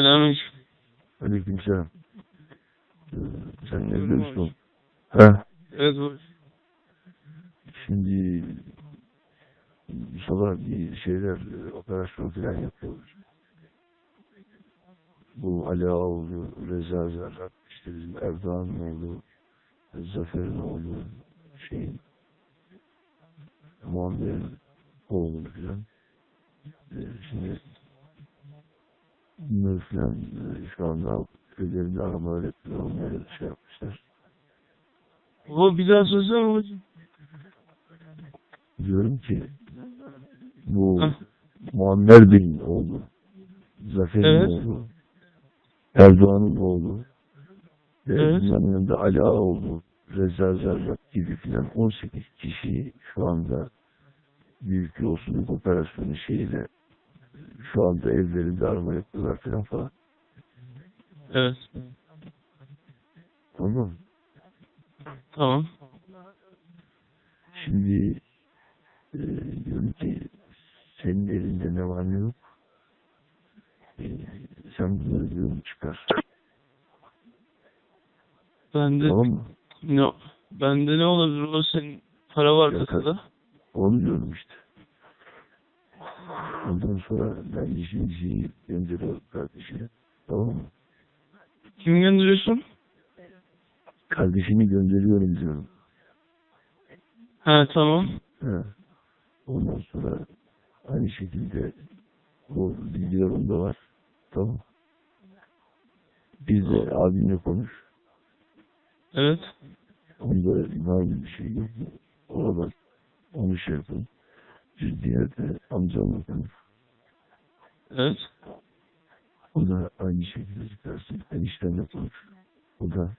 Selamünaleyküm. Aleykümselam. Ee, Sen evde misin? Ha? Evet babacığım. Şimdi sabah bir şeyler operasyon falan yapıyoruz. Bu Ali Ağoğlu, Reza Zerrak, işte bizim Erdoğan'ın oğlu, Zafer'in oğlu, şeyin, Muammer'in oğlu falan. Ee, Şimdi e, şu anda köylerinde arama öğretmen olmaya şey yapmışlar. Baba bir daha söylesene babacığım. Diyorum ki bu. Muammer Bey'in oğlu, Zafer'in Evet. oğlu, Erdoğan'ın oğlu, ve Evet. yanında Ali Ağaoğlu, Reza Zerrak gibi filan 18 kişi şu anda büyük yolsuzluk operasyonu şeyiyle şu anda evlerinde arama yapıyorlar filan falan. Evet. Tamam? Tamam. Şimdi e, diyorum ki senin elinde ne var ne yok. E, sen bunları diyorum çıkar. Bende Tamam mı? ne bende ne olabilir o senin para var kasada. Onu diyorum işte. Ondan sonra ben işin şeyi gönderiyorum kardeşine. Tamam mı? Kim gönderiyorsun? Kardeşini gönderiyorum diyorum. Ha tamam. He. Ondan sonra aynı şekilde o bilgiler onda var. Tamam. Biz de abimle konuş. Evet. Onda var bir şey yok. Orada onu şey yapın. Diğer de. Evet. O da aynı şekilde çıkarsın. Eniştenle konuş. O da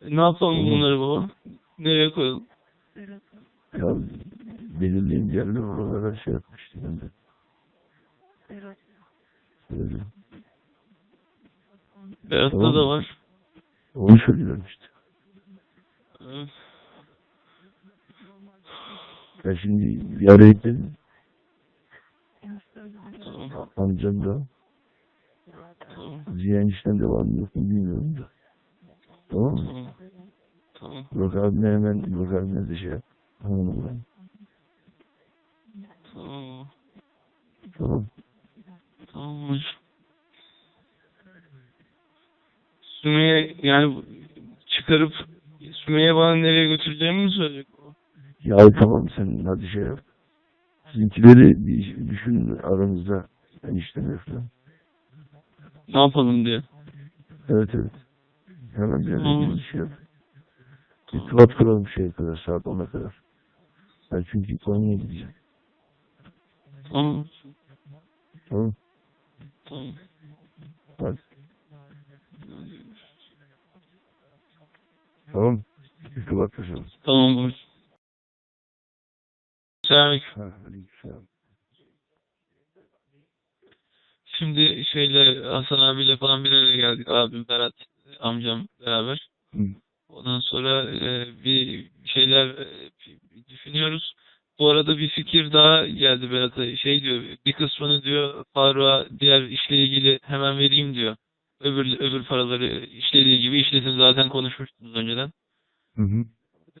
E, ne yapalım Tamam. bunları baba? Nereye koyalım? ya belirleyen yerler oralara şey yapmıştı ben de. Öyle. Berat'ta Tamam. da var. Onu söylüyorum işte. Evet. Ben şimdi. Tamam. Amcam da. Ziya enişten de var mı yok mu bilmiyorum da. Tamam mı? Tamam. Burak abine hemen Burak abine de şey yap. Hanımı ben. Tamam. Tamam. Tamam. Sümeyye yani çıkarıp Sümeyye bana nereye götüreceğimi mi söyleyecek? Ya tamam sen hadi şey yap. Sizinkileri bir düşün aranızda enişten falan. Ne yapalım diye. Evet evet. Hemen bir şey yap. İrtibat kuralım şeye kadar saat 10'a kadar. Ben çünkü Konya'ya gideceğim. Tamam. Tamam. Tamam. Hadi. Tamam. İrtibat kuralım. Tamam. Selamünaleyküm. Şimdi şeyle Hasan abiyle falan bir araya geldik. Abim Berat amcam beraber. Hı. Ondan sonra e, bir şeyler e, düşünüyoruz. Bu arada bir fikir daha geldi Berat'a. Şey diyor, bir kısmını diyor Faruk'a diğer işle ilgili hemen vereyim diyor. Öbür öbür paraları işlediği gibi işlesin zaten konuşmuştunuz önceden. Hı hı.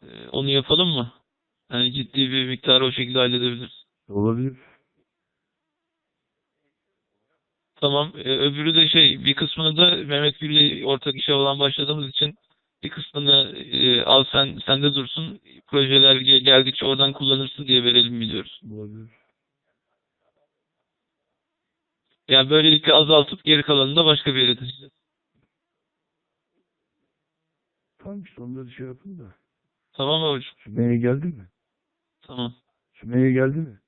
E, onu yapalım mı? Yani ciddi bir miktarı o şekilde halledebiliriz. Olabilir. Tamam. E, öbürü de şey bir kısmını da Mehmet Gül'le ortak işe olan başladığımız için bir kısmını e, al sen sende dursun. Projeler ge- geldikçe oradan kullanırsın diye verelim biliyoruz. Olabilir. Yani böylelikle azaltıp geri kalanını da başka bir yere taşıyacağız. Tamam işte onları şey yapın da. Tamam hocam? Sümeyye geldi mi? Tamam. Sümeyye geldi mi?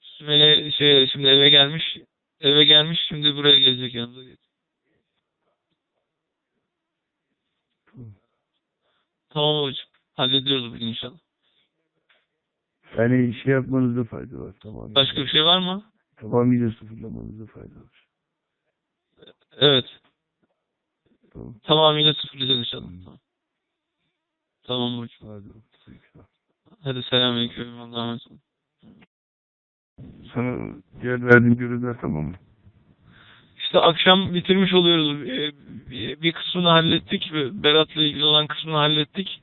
Sümeyye şey şimdi eve gelmiş. Eve gelmiş şimdi buraya gelecek yanımıza. Tamam. Tamam hocam. Hallediyoruz bugün inşallah. Yani şey yapmanızda fayda var. Tamam. Başka bir şey var mı? Tamamıyla sıfırlamanızda fayda var. Evet. Tamam. Tamamıyla sıfırlayacağız inşallah. Tamam. Tamam hocam. Hadi. Hadi selamünaleyküm. Allah'a emanet olun. Sana diğer verdiğim görevler tamam mı? İşte akşam bitirmiş oluyoruz. Ee, bir- kısmını hallettik. Berat'la ilgili olan kısmını hallettik.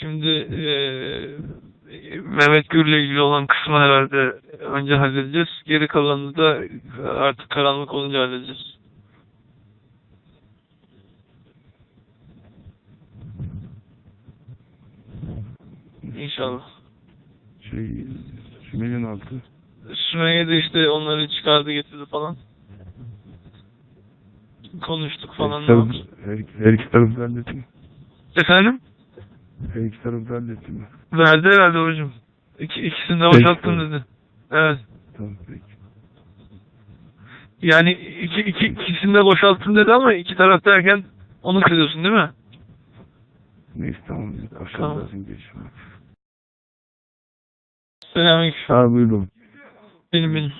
Şimdi eee Mehmet Gür'le ilgili olan kısmı herhalde önce halledeceğiz. Geri kalanını da artık karanlık olunca halledeceğiz. İnşallah. Şey, Sümeyye'nin altı. Sümeyye de işte onları çıkardı getirdi falan. Konuştuk falan. Her, taraf, her, her iki tarafı hallettin mi? Efendim? Her iki tarafı hallettin mi? Verdi herhalde hocam. İki, ikisini de boşalttım dedi. Evet. Tamam peki. Yani iki, iki, ikisini de boşalttım dedi ama iki taraf derken onu kırıyorsun değil mi? Neyse tamam. Akşam Tamam. zaten geçiyorum. Selamünaleyküm. Ha buyurun. Benim benim.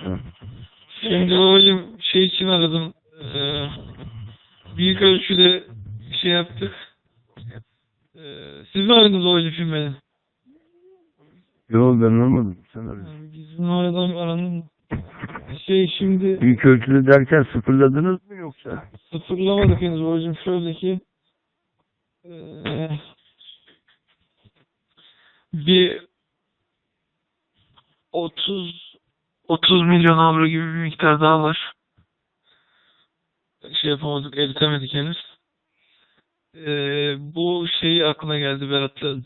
Şimdi babacığım şey için aradım. Ee, büyük ölçüde bir şey yaptık. Ee, siz mi aradınız babacığım şimdi beni? Yok ben anlamadım. Sen. Yani Bizim aradan aranın şey şimdi Büyük ölçülü derken sıfırladınız mı yoksa? sıfırlamadık henüz babacığım. Şöyle ki eee, bir 30 30 milyon avro gibi bir miktar daha var. Şey yapamadık, eritemedik henüz. Eee, bu şey aklına geldi Berat'ın.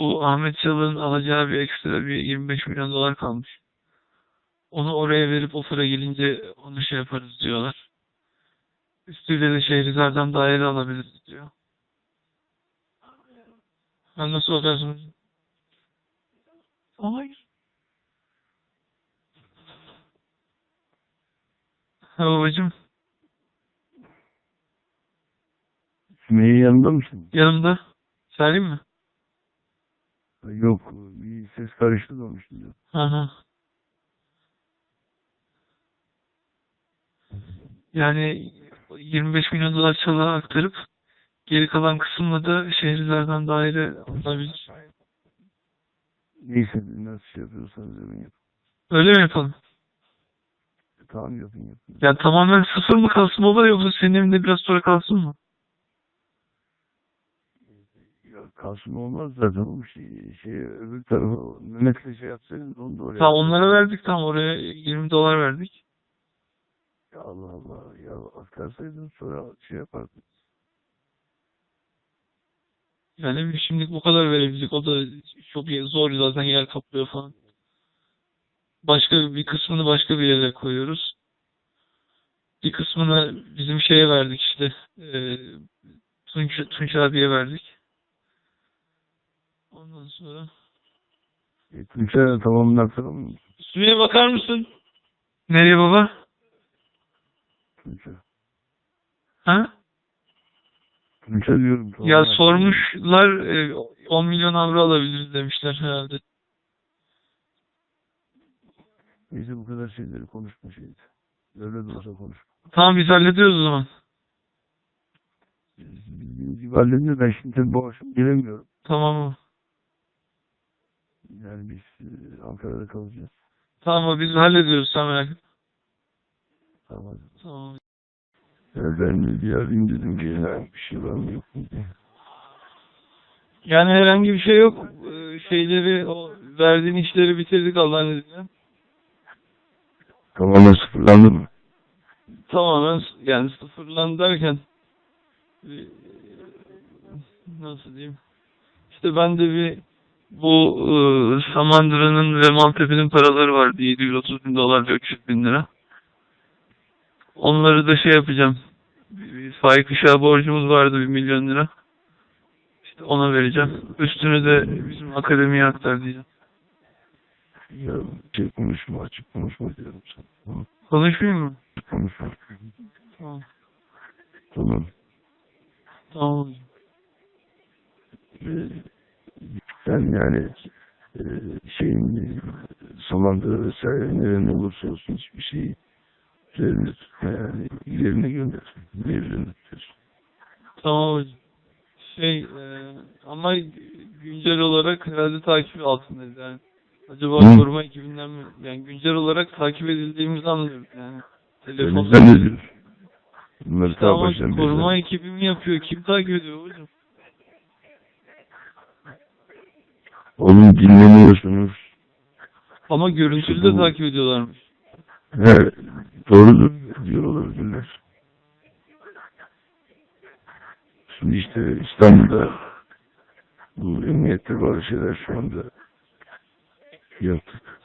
Bu Ahmet Çalık'ın alacağı bir ekstra bir 25 milyon dolar kalmış. Onu oraya verip o para gelince onu şey yaparız diyorlar. Üstüyle de Şehrizar'dan daire alabiliriz diyor. Ben nasıl bakarsınız? Hayır. Babacım Sümeyye yanında mısın? yanımda. Söyleyeyim mi? Yok bir ses karıştı da. Hı hı. Yani 25 milyon dolar çalığa aktarıp geri kalan kısımla da Şehrizar'dan daire alınabilir. Neyse nasıl şey yapıyorsanız yapın yapın. Öyle mi yapalım? Tamam yapın yapın. Ya tamamen sıfır mı kalsın baba yoksa senin evinde biraz sonra kalsın mı? Ya kalsın olmaz zaten o şey, şey öbür tarafa Mehmet'le şey yapsaydınız onu da oraya. Tamam onlara verdik tam oraya 20 dolar verdik. Ya Allah Allah ya aktarsaydın sonra şey yapardın. Yani şimdilik bu kadar verebildik. O da çok zor zaten yer kaplıyor falan. Başka bir kısmını başka bir yere koyuyoruz. Bir kısmını bizim şeye verdik işte. E, Tunç, Tunç abiye verdik. Ondan sonra E, Tunç'a tamamını aktaralım? Sümeyye bakar mısın? Nereye baba? Tunç'a. Ha? Tunç'a diyorum. Ya tamamını aktaralım. sormuşlar e, 10 milyon avro alabiliriz demişler herhalde. Neyse bu kadar şeyleri konuşma şeydi. Öyle de olsa konuş. Tamam biz hallediyoruz o zaman. Bildiğiniz gibi halledin de ben şimdi tabii bu akşam gelemiyorum. Tamam mı? Yani biz e, Ankara'da kalacağız. Tamam biz hallediyoruz sen merak etme. Tamam. Tamam. Ya ben bir arayayım dedim ki herhangi bir şey var mı yok mu diye. Yani herhangi bir şey yok. Ee, Şeyleri, o verdiğin işleri bitirdik Allah'ın izniyle. Tamamen sıfırlandı mı? Tamamen yani sıfırlandı derken e, nasıl diyeyim? İşte ben de bir bu e, Samandıra'nın ve Maltepe'nin paraları vardı. 730 bin dolar ve 300 bin lira. Onları da şey yapacağım. Faik Işık'a borcumuz vardı 1 milyon lira. İşte ona vereceğim. Üstünü de bizim akademiye aktar diyeceğim. Ya şey konuşma açık konuşma diyorum sana. Tamam, Konuşmayayım mı? Konuşma. Tamam. Tamam. Tamam. Ee, sen yani e, şeyin Samandıra vesaire nereden olursa olsun hiçbir şeyi üzerine tutma yani ilerine gönder. Mevzunu tutuyorsun. Tamam hocam. Şey e, ama güncel olarak herhalde takip altındayız yani. Acaba Hı. koruma ekibinden mi? Yani güncel olarak takip edildiğimizi anlıyoruz yani. Telefonda. zannediyorsun. Bunları ta Ama baştan beri koruma zaten- ekibi mi yapıyor? Kim takip ediyor hocam? Oğlum dinleniyorsunuz. Ama görüntülü de takip ediyorlarmış. He, doğrudur diyor olabilirler. Şimdi işte İstanbul'da bu emniyette bazı şeyler şu anda yaptık.